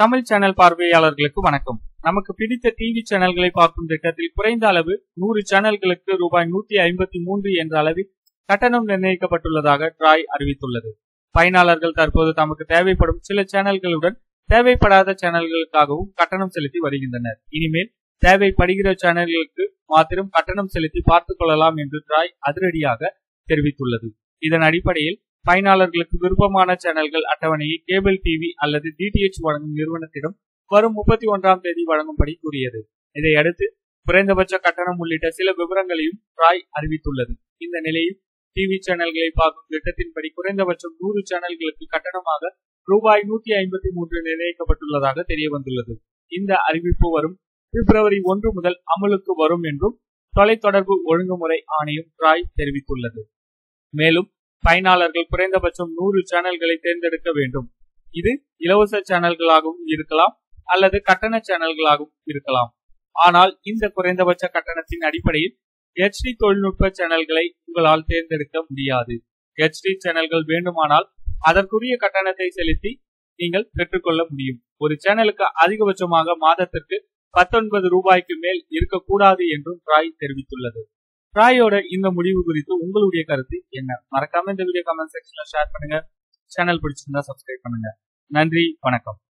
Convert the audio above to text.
Tamil channel பார்வையாளர்களுக்கு வணக்கம். நமக்கு பிடித்த டிவி சேனல்களை பார்க்கும் திட்டத்தில் குறைந்த அளவு நூறு சேனல்களுக்கு ரூபாய் நூத்தி ஐம்பத்தி மூன்று என்ற அளவில் கட்டணம் நிர்ணயிக்கப்பட்டுள்ளதாக ட்ராய் அறிவித்துள்ளது. பயனாளர்கள் தற்போது தமக்கு தேவைப்படும் சில சேனல்களுடன் தேவைப்படாத சேனல்களுக்காகவும் கட்டணம் செலுத்தி வருகின்றனர். இனிமேல் தேவைப்படுகிற சேனல்களுக்கு மாத்திரம் கட்டணம் செலுத்தி பார்த்துக் கொள்ளலாம் என்று ட்ராய் அதிரடியாக தெரிவித்துள்ளது. இதன் அடிப்படையில் பயனாளர்களுக்கு விருப்பமான சேனல்கள் அட்டவணையை கேபிள் டிவி அல்லது டிடிஎச் வழங்கும் நிறுவனத்திடம் வரும் முப்பத்தி ஒன்றாம் தேதி வழங்கும்படி கூறியது. இதையடுத்து குறைந்தபட்ச கட்டணம் உள்ளிட்ட சில விவரங்களையும் ட்ராய் அறிவித்துள்ளது. இந்த நிலையில் டிவி சேனல்களை பார்க்கும் திட்டத்தின்படி குறைந்தபட்சம் நூறு சேனல்களுக்கு கட்டணமாக ரூபாய் நூத்தி ஐம்பத்தி மூன்று நிர்ணயிக்கப்பட்டுள்ளதாக தெரிய வந்துள்ளது இந்த அறிவிப்பு வரும் பிப்ரவரி ஒன்று முதல் அமலுக்கு வரும் என்றும் தொலைத்தொடர்பு ஒழுங்குமுறை ஆணையம் ட்ராய் தெரிவித்துள்ளது. மேலும் பயனாளர்கள் குறைந்தபட்சம் நூறு சேனல்களை தேர்ந்தெடுக்க வேண்டும். இது இலவச சேனல்களாகவும் இருக்கலாம் அல்லது கட்டண சேனல்களாகவும் இருக்கலாம். ஆனால் இந்த குறைந்தபட்ச கட்டணத்தின் அடிப்படையில் ஹெச்டி தொழில்நுட்ப சேனல்களை உங்களால் தேர்ந்தெடுக்க முடியாது. ஹெச்டி சேனல்கள் வேண்டுமானால் அதற்குரிய கட்டணத்தை செலுத்தி நீங்கள் பெற்றுக்கொள்ள முடியும். ஒரு சேனலுக்கு அதிகபட்சமாக மாதத்திற்கு பத்தொன்பது ரூபாய்க்கு மேல் இருக்கக்கூடாது என்றும் ராய் தெரிவித்துள்ளது. ட்ராயோட இந்த முடிவு குறித்து உங்களுடைய கருத்து என்ன? மறக்காம இந்த வீடியோ கமெண்ட் செக்ஷன்ல ஷேர் பண்ணுங்க. சேனல் பிடிச்சிருந்தா சப்ஸ்கிரைப் பண்ணுங்க. நன்றி வணக்கம்.